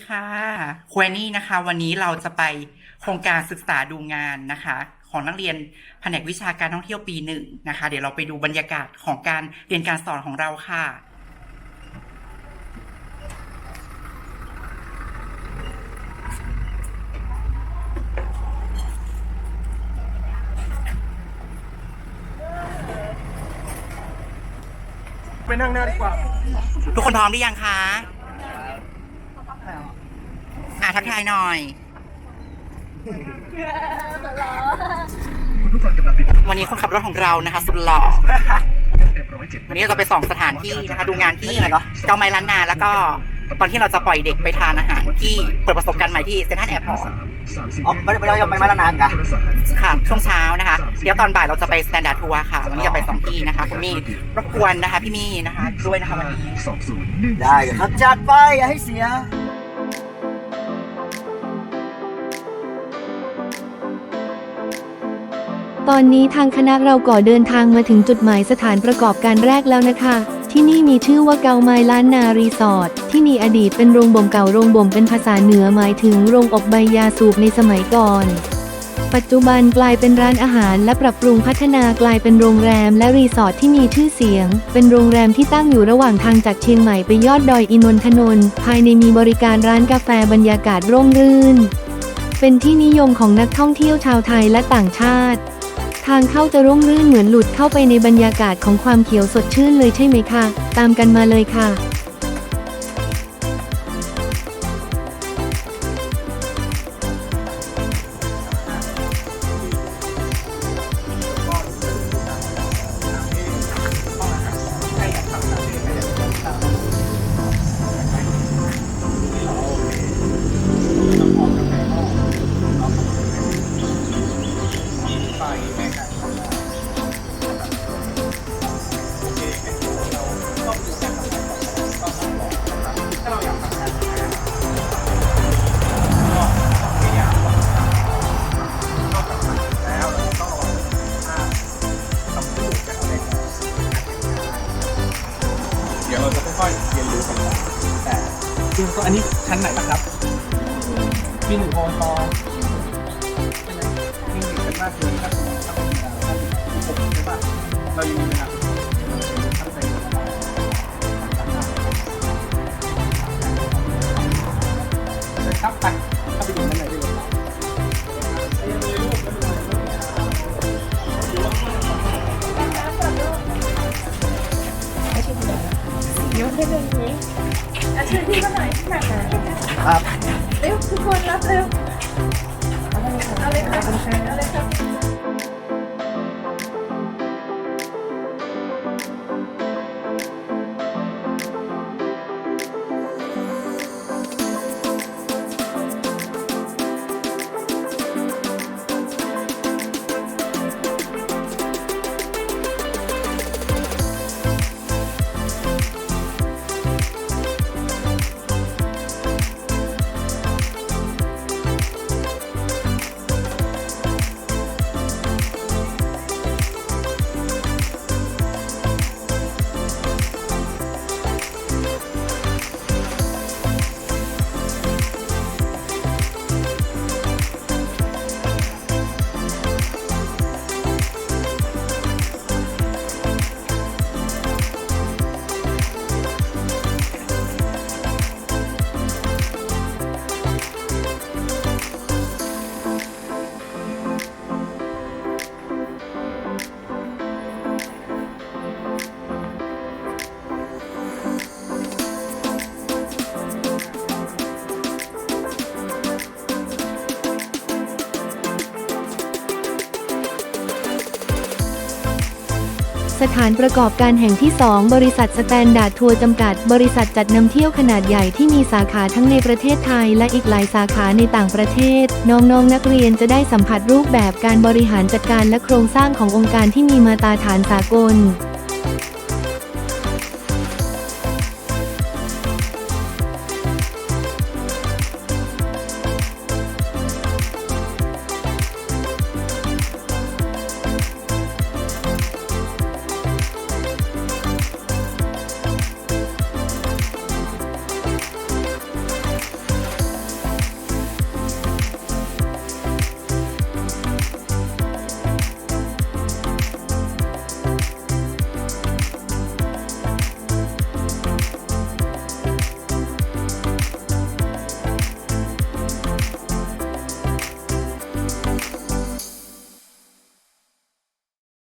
สวัสดีค่ะควยนี่นะคะ วันนี้เราจะไปโครงการศึกษาดูงานนะคะ ของนักเรียนแผนกวิชาการท่องเที่ยวปีหนึ่งนะคะ เดี๋ยวเราไปดูบรรยากาศของการเรียนการสอนของเราค่ะไปนั่งหน้าดีกว่า ทุกคนพร้อมหรือยังคะ อะทักทายหน่อยวันนี้คนขับรถของเรานะคะ สุดหล่อวันนี้เราจะไปส่องสถานที่นะคะดูงานที่เจ้าไม้ล้านนาแล้วก็ ตอนที่เราจะปล่อยเด็กไปทานอาหารที่เปิดประสบการณ์ใหม่ที่เซ็นทรัลแอร์พอร์ตอ๋อไม่ได้ไม่ได้ยังไม่มาละนานกะค่ะช่วงเช้านะคะ เดี๋ยวตอนบ่ายเราจะไปสแตนดาร์ดทัวร์ค่ะ วันนี้จะไปสองที่นะคะคุณมี่รบกวนนะคะ พี่มี่นะคะ ด้วยนะคะวันนี้ได้เดี๋ยวครับจัดไปอย่าให้เสีย ตอนนี้ทางคณะเราก่อเดินทางมาถึงจุดหมายสถานประกอบการแรกแล้วนะคะ ที่นี่มีชื่อว่าเกาไมล้านนารีสอร์ทที่มีอดีตเป็นโรงบ่มเก่าโรงบ่มเป็นภาษาเหนือหมายถึงโรงอบใบยาสูบในสมัยก่อน ปัจจุบันกลายเป็นร้านอาหารและปรับปรุงพัฒนากลายเป็นโรงแรมและรีสอร์ทที่มีชื่อเสียง เป็นโรงแรมที่ตั้งอยู่ระหว่างทางจากเชียงใหม่ไปยอดดอยอินนทนนท์ภายในมีบริการร้านกาแฟบรรยากาศร่มรื่น เป็นที่นิยมของนักท่องเที่ยวชาวไทยและต่างชาติางเข้าจะร่มรื่นเหมือนหลุดเข้าไปในบรรยากาศของความเขียวสดชื่นเลยใช่ไหมคะ ตามกันมาเลยค่ะ ค่อยๆเรียนรู้กันแต่คือตัวอันนี้ชั้นไหนนะครับปีหนึ่งโอตอใช่ไหมปีหนึ่งเป็นมากเลยถ้าเป็นถ้าเป็นถ้าเป็นหกใช่ปะเรายังมีเวลาตั้งใจครับไป นิ้วแค่ตรงนี้อาชื่อพี่ก็หน่อยหนักนะครับเร็วทุกคนรับเร็วเอาเลยค่ะเอาเลยค่ะ สถานประกอบการแห่งที่ 2 บริษัทสแตนดาร์ดทัวร์จำกัด บริษัทจัดนำเที่ยวขนาดใหญ่ที่มีสาขาทั้งในประเทศไทย และอีกหลายสาขาในต่างประเทศ น้องๆนนักเรียนจะได้สัมผัสรูปแบบการบริหารจัดการและโครงสร้างขององค์การที่มีมาตรฐานสากล